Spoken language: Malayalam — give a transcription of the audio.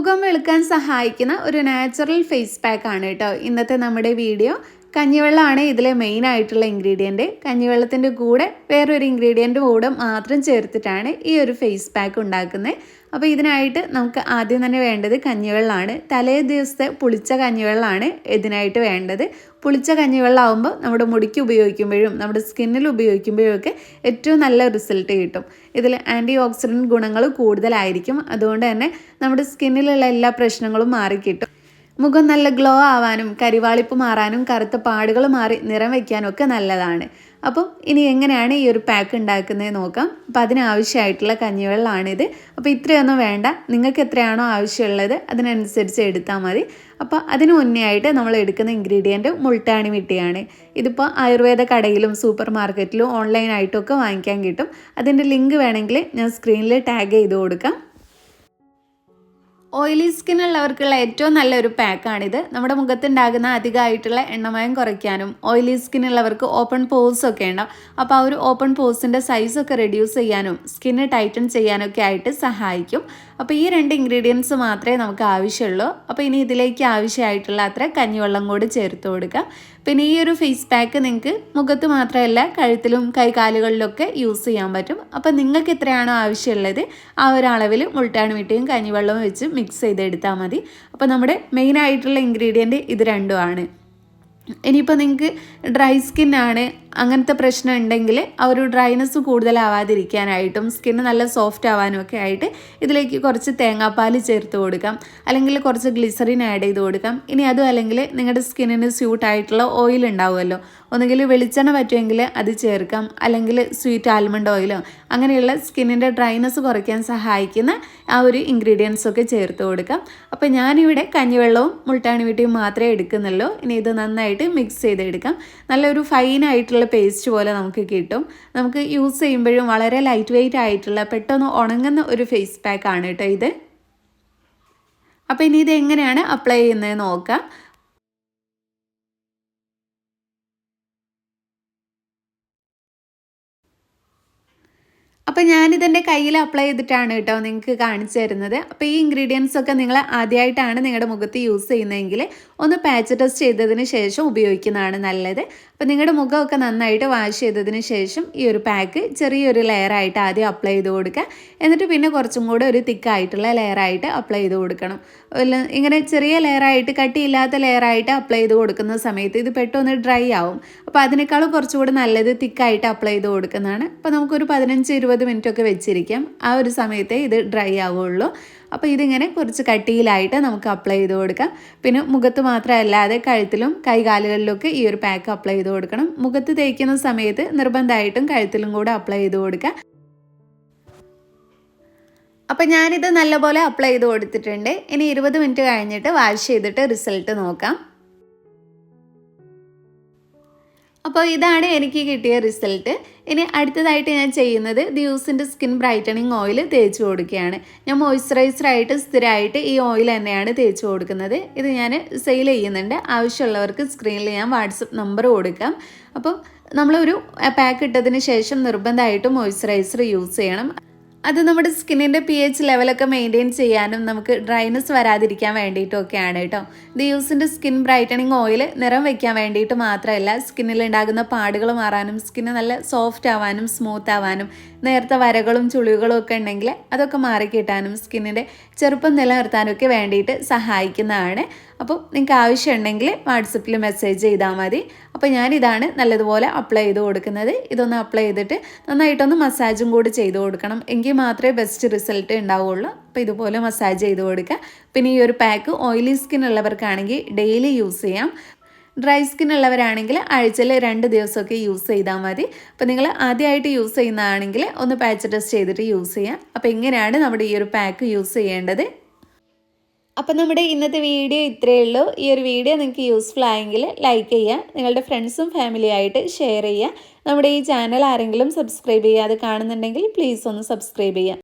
മുഖം വെളുക്കാൻ സഹായിക്കുന്ന ഒരു നാച്ചുറൽ ഫേസ് പാക്ക് ആണ് കേട്ടോ. ഇന്നത്തെ നമ്മുടെ വീഡിയോ കഞ്ഞിവെള്ളമാണ് ഇതിലെ മെയിൻ ആയിട്ടുള്ള ഇൻഗ്രീഡിയന്റ് കഞ്ഞിവെള്ളത്തിന്റെ കൂടെ വേറൊരു ഇൻഗ്രീഡിയന്റ് കൂടെ മാത്രം ചേർത്തിട്ടാണ് ഈ ഒരു ഫേസ് പാക്ക് ഉണ്ടാക്കുന്നത്. അപ്പോൾ ഇതിനായിട്ട് നമുക്ക് ആദ്യം തന്നെ വേണ്ടത് കഞ്ഞിവെള്ളമാണ്. തലേ ദിവസത്തെ പുളിച്ച കഞ്ഞിവെള്ളമാണ് ഇതിനായിട്ട് വേണ്ടത്. പുളിച്ച കഞ്ഞിവെള്ളം ആകുമ്പോൾ നമ്മുടെ മുടിക്ക് ഉപയോഗിക്കുമ്പോഴും നമ്മുടെ സ്കിന്നിൽ ഉപയോഗിക്കുമ്പോഴും ഒക്കെ ഏറ്റവും നല്ല റിസൾട്ട് കിട്ടും. ഇതിൽ ആന്റി ഓക്സിഡന്റ് ഗുണങ്ങൾ കൂടുതലായിരിക്കും. അതുകൊണ്ട് തന്നെ നമ്മുടെ സ്കിന്നിലുള്ള എല്ലാ പ്രശ്നങ്ങളും മാറിക്കിട്ടും. മുഖം നല്ല ഗ്ലോ ആവാനും കരിവാളിപ്പ് മാറാനും കറുത്ത പാടുകൾ മാറി നിറം വയ്ക്കാനും ഒക്കെ നല്ലതാണ്. അപ്പം ഇനി എങ്ങനെയാണ് ഈ ഒരു പാക്ക് ഉണ്ടാക്കുന്നത് നോക്കാം. അപ്പം അതിനാവശ്യമായിട്ടുള്ള കഞ്ഞിവെള്ളമാണിത് അപ്പോൾ ഇത്രയൊന്നും വേണ്ട. നിങ്ങൾക്ക് എത്രയാണോ ആവശ്യമുള്ളത് അതിനനുസരിച്ച് എടുത്താൽ മതി. അപ്പോൾ അതിന് മുന്നേ ആയിട്ട് നമ്മൾ എടുക്കുന്ന ഇൻഗ്രീഡിയന്റ് മുൾട്ടാണി മിട്ടിയാണ്. ഇതിപ്പോൾ ആയുർവേദ കടയിലും സൂപ്പർ മാർക്കറ്റിലും ഓൺലൈനായിട്ടും ഒക്കെ വാങ്ങിക്കാൻ കിട്ടും. അതിന്റെ ലിങ്ക് വേണമെങ്കിൽ ഞാൻ സ്ക്രീനിൽ ടാഗ് ചെയ്ത് കൊടുക്കാം. ഓയിലി സ്കിന്നുള്ളവർക്കുള്ള ഏറ്റവും നല്ലൊരു പാക്കാണിത്. നമ്മുടെ മുഖത്തുണ്ടാകുന്ന അധികമായിട്ടുള്ള എണ്ണമയം കുറയ്ക്കാനും ഓയിലി സ്കിൻ ഉള്ളവർക്ക് ഓപ്പൺ പോസ് ഒക്കെ ഉണ്ടാവും. അപ്പോൾ ആ ഒരു ഓപ്പൺ പോസിന്റെ സൈസൊക്കെ റെഡ്യൂസ് ചെയ്യാനും സ്കിന്ന് ടൈറ്റൻ ചെയ്യാനൊക്കെ ആയിട്ട് സഹായിക്കും. അപ്പോൾ ഈ രണ്ട് ഇൻഗ്രീഡിയൻസ് മാത്രമേ നമുക്ക് ആവശ്യമുള്ളൂ. അപ്പോൾ ഇനി ഇതിലേക്ക് ആവശ്യമായിട്ടുള്ള അത്ര കഞ്ഞിവെള്ളം കൂടി ചേർത്ത് കൊടുക്കുക പിന്നെ ഈ ഒരു ഫേസ് പാക്ക് നിങ്ങൾക്ക് മുഖത്ത് മാത്രമല്ല കഴുത്തിലും കൈകാലുകളിലൊക്കെ യൂസ് ചെയ്യാൻ പറ്റും. അപ്പോൾ നിങ്ങൾക്ക് എത്രയാണോ ആവശ്യമുള്ളത് ആ ഒരു അളവിൽ മുൾട്ടാണ് മിട്ടിയും കഞ്ഞിവെള്ളവും വെച്ച് മിക്സ് ചെയ്തെടുത്താൽ മതി. അപ്പോൾ നമ്മുടെ മെയിൻ ആയിട്ടുള്ള ഇൻഗ്രീഡിയന്റ് ഇത് രണ്ടുമാണ്. ഇനിയിപ്പോൾ നിങ്ങൾക്ക് ഡ്രൈ സ്കിന്നാണ് അങ്ങനത്തെ പ്രശ്നം ഉണ്ടെങ്കിൽ ആ ഒരു ഡ്രൈനെസ് കൂടുതലാവാതിരിക്കാനായിട്ടും സ്കിന്ന് നല്ല സോഫ്റ്റ് ആവാനും ഒക്കെ ആയിട്ട് ഇതിലേക്ക് കുറച്ച് തേങ്ങാപ്പാൽ ചേർത്ത് കൊടുക്കാം. അല്ലെങ്കിൽ കുറച്ച് ഗ്ലിസറിൻ ആഡ് ചെയ്ത് കൊടുക്കാം. ഇനി അതും അല്ലെങ്കിൽ നിങ്ങളുടെ സ്കിന്നിന് സ്യൂട്ട് ആയിട്ടുള്ള ഓയിൽ ഉണ്ടാവുമല്ലോ. ഒന്നുകിൽ വെളിച്ചെണ്ണ പറ്റുമെങ്കിൽ അത് ചേർക്കാം. അല്ലെങ്കിൽ സ്വീറ്റ് ആൽമണ്ട് ഓയിലോ അങ്ങനെയുള്ള സ്കിന്നിന്റെ ഡ്രൈനെസ് കുറയ്ക്കാൻ സഹായിക്കുന്ന ആ ഒരു ഇൻഗ്രീഡിയൻസ് ഒക്കെ ചേർത്ത് കൊടുക്കാം. അപ്പോൾ ഞാനിവിടെ കഞ്ഞിവെള്ളവും മുൾട്ടാണി വീട്ടിയും മാത്രമേ എടുക്കുന്നുള്ളൂ. ഇനി ഇത് നന്നായിട്ട് മിക്സ് ചെയ്തെടുക്കാം. നല്ലൊരു ഫൈൻ ആയിട്ടുള്ള പേസ്റ്റ് പോലെ നമുക്ക് കിട്ടും. നമുക്ക് യൂസ് ചെയ്യുമ്പോഴും വളരെ ലൈറ്റ് വെയിറ്റ് ആയിട്ടുള്ള പെട്ടെന്ന് ഉണങ്ങുന്ന ഒരു ഫേസ് പാക്ക് ആണ് കേട്ടോ ഇത്. അപ്പോൾ ഇനി ഇത് എങ്ങനെയാണ് അപ്ലൈ ചെയ്യുന്നത് നോക്കാം. അപ്പോൾ ഞാനിതെന്റെ കയ്യിൽ അപ്ലൈ ചെയ്തിട്ടാണ് കേട്ടോ നിങ്ങൾക്ക് കാണിച്ചു തരുന്നത്. അപ്പോൾ ഈ ഇൻഗ്രീഡിയൻസ് ഒക്കെ നിങ്ങൾ ആദ്യമായിട്ടാണ് നിങ്ങളുടെ മുഖത്ത് യൂസ് ചെയ്യുന്നതെങ്കിൽ ഒന്ന് പാച്ച് ടെസ്റ്റ് ചെയ്തതിന് ശേഷം ഉപയോഗിക്കുന്നതാണ് നല്ലത്. അപ്പോൾ നിങ്ങളുടെ മുഖമൊക്കെ നന്നായിട്ട് വാഷ് ചെയ്തതിന് ശേഷം ഈ ഒരു പാക്ക് ചെറിയൊരു ലെയറായിട്ട് ആദ്യം അപ്ലൈ ചെയ്ത് കൊടുക്കുക. എന്നിട്ട് പിന്നെ കുറച്ചും കൂടെ ഒരു തിക്കായിട്ടുള്ള ലെയറായിട്ട് അപ്ലൈ ചെയ്ത് കൊടുക്കണം. ഇങ്ങനെ ചെറിയ ലെയറായിട്ട് കട്ടിയില്ലാത്ത ലെയറായിട്ട് അപ്ലൈ ചെയ്ത് കൊടുക്കുന്ന സമയത്ത് ഇത് പെട്ടെന്ന് ഡ്രൈ ആവും. അപ്പോൾ അതിനേക്കാളും കുറച്ചുകൂടി നല്ലത് തിക്കായിട്ട് അപ്ലൈ ചെയ്ത് കൊടുക്കുന്നതാണ്. അപ്പോൾ നമുക്കൊരു പതിനഞ്ച് ഇരുപത് മിനിറ്റ് ഒക്കെ വെച്ചിരിക്കാം. ആ ഒരു സമയത്തെ ഇത് ഡ്രൈ ആവുള്ളൂ. അപ്പോൾ ഇതിങ്ങനെ കുറച്ച് കട്ടിയിലായിട്ട് നമുക്ക് അപ്ലൈ ചെയ്ത് കൊടുക്കാം. പിന്നെ മുഖത്ത് മാത്രമല്ലാതെ കഴുത്തിലും കൈകാലുകളിലൊക്കെ ഈ ഒരു പാക്ക് അപ്ലൈ ചെയ്ത് കൊടുക്കണം. മുഖത്ത് തേക്കുന്ന സമയത്ത് നിർബന്ധമായിട്ടും കഴുത്തിലും കൂടെ അപ്ലൈ ചെയ്ത് കൊടുക്കുക അപ്പം ഞാനിത് നല്ലപോലെ അപ്ലൈ ചെയ്ത് കൊടുത്തിട്ടുണ്ട്. ഇനി ഇരുപത് മിനിറ്റ് കഴിഞ്ഞിട്ട് വാഷ് ചെയ്തിട്ട് റിസൾട്ട് നോക്കാം. അപ്പോൾ ഇതാണ് എനിക്ക് കിട്ടിയ റിസൾട്ട് ഇനി അടുത്തതായിട്ട് ഞാൻ ചെയ്യുന്നത് ദിവസിന്റെ സ്കിൻ ബ്രൈറ്റനിങ് ഓയിൽ തേച്ച് കൊടുക്കുകയാണ്. ഞാൻ മോയ്സ്ചറൈസറായിട്ട് സ്ഥിരമായിട്ട് ഈ ഓയിൽ തന്നെയാണ് തേച്ച് കൊടുക്കുന്നത്. ഇത് ഞാൻ സെയിൽ ചെയ്യുന്നുണ്ട്. ആവശ്യമുള്ളവർക്ക് സ്ക്രീനിൽ ഞാൻ വാട്സപ്പ് നമ്പർ കൊടുക്കാം. അപ്പം നമ്മളൊരു പാക്ക് ഇട്ടതിന് ശേഷം നിർബന്ധമായിട്ടും മോയ്സ്ചറൈസർ യൂസ് ചെയ്യണം. അത് നമ്മുടെ സ്കിന്നിന്റെ പി എച്ച് ലെവലൊക്കെ മെയിന്റെയിൻ ചെയ്യാനും നമുക്ക് ഡ്രൈനെസ് വരാതിരിക്കാൻ വേണ്ടിയിട്ടൊക്കെയാണ് കേട്ടോ. ഇത് യൂസിന്റെ സ്കിൻ ബ്രൈറ്റനിങ് ഓയിൽ നിറം വയ്ക്കാൻ വേണ്ടിയിട്ട് മാത്രമല്ല സ്കിന്നിൽ ഉണ്ടാകുന്ന പാടുകൾ മാറാനും സ്കിന്ന് നല്ല സോഫ്റ്റ് ആവാനും സ്മൂത്ത് ആവാനും നേരത്തെ വരകളും ചുളിവുകളും ഒക്കെ ഉണ്ടെങ്കിൽ അതൊക്കെ മാറിക്കിട്ടാനും സ്കിന്നിന്റെ ചെറുപ്പം നിലനിർത്താനും ഒക്കെ വേണ്ടിയിട്ട് സഹായിക്കുന്നതാണ്. അപ്പോൾ നിങ്ങൾക്ക് ആവശ്യമുണ്ടെങ്കിൽ വാട്സപ്പിൽ മെസ്സേജ് ചെയ്താൽ മതി. അപ്പോൾ ഞാനിതാണ് നല്ലതുപോലെ അപ്ലൈ ചെയ്ത് കൊടുക്കുന്നത്. ഇതൊന്ന് അപ്ലൈ ചെയ്തിട്ട് നന്നായിട്ടൊന്ന് മസാജും കൂടി ചെയ്ത് കൊടുക്കണം. എങ്കിൽ മാത്രമേ ബെസ്റ്റ് റിസൾട്ട് ഉണ്ടാവുള്ളൂ. അപ്പോൾ ഇതുപോലെ മസാജ് ചെയ്ത് കൊടുക്കുക. പിന്നെ ഈ ഒരു പാക്ക് ഓയിലി സ്കിൻ ഉള്ളവർക്കാണെങ്കിൽ ഡെയിലി യൂസ് ചെയ്യാം. ഡ്രൈ സ്കിൻ ഉള്ളവരാണെങ്കിൽ ആഴ്ചയിൽ രണ്ട് ദിവസമൊക്കെ യൂസ് ചെയ്താൽ മതി. അപ്പോൾ നിങ്ങൾ ആദ്യമായിട്ട് യൂസ് ചെയ്യുന്നതാണെങ്കിൽ ഒന്ന് പാച്ച് ടെസ്റ്റ് ചെയ്തിട്ട് യൂസ് ചെയ്യാം. അപ്പോൾ എങ്ങനെയാണ് നമ്മുടെ ഈ ഒരു പാക്ക് യൂസ് ചെയ്യേണ്ടത്. അപ്പോൾ നമ്മുടെ ഇന്നത്തെ വീഡിയോ ഇത്രയേ ഉള്ളൂ. ഈ ഒരു വീഡിയോ നിങ്ങൾക്ക് യൂസ്ഫുൾ ആയെങ്കിൽ ലൈക്ക് ചെയ്യുക നിങ്ങളുടെ ഫ്രണ്ട്സും ഫാമിലിയായിട്ട് ഷെയർ ചെയ്യുക. നമ്മുടെ ഈ ചാനൽ ആരെങ്കിലും സബ്സ്ക്രൈബ് ചെയ്യാതെ കാണുന്നുണ്ടെങ്കിൽ പ്ലീസ് ഒന്ന് സബ്സ്ക്രൈബ് ചെയ്യുക.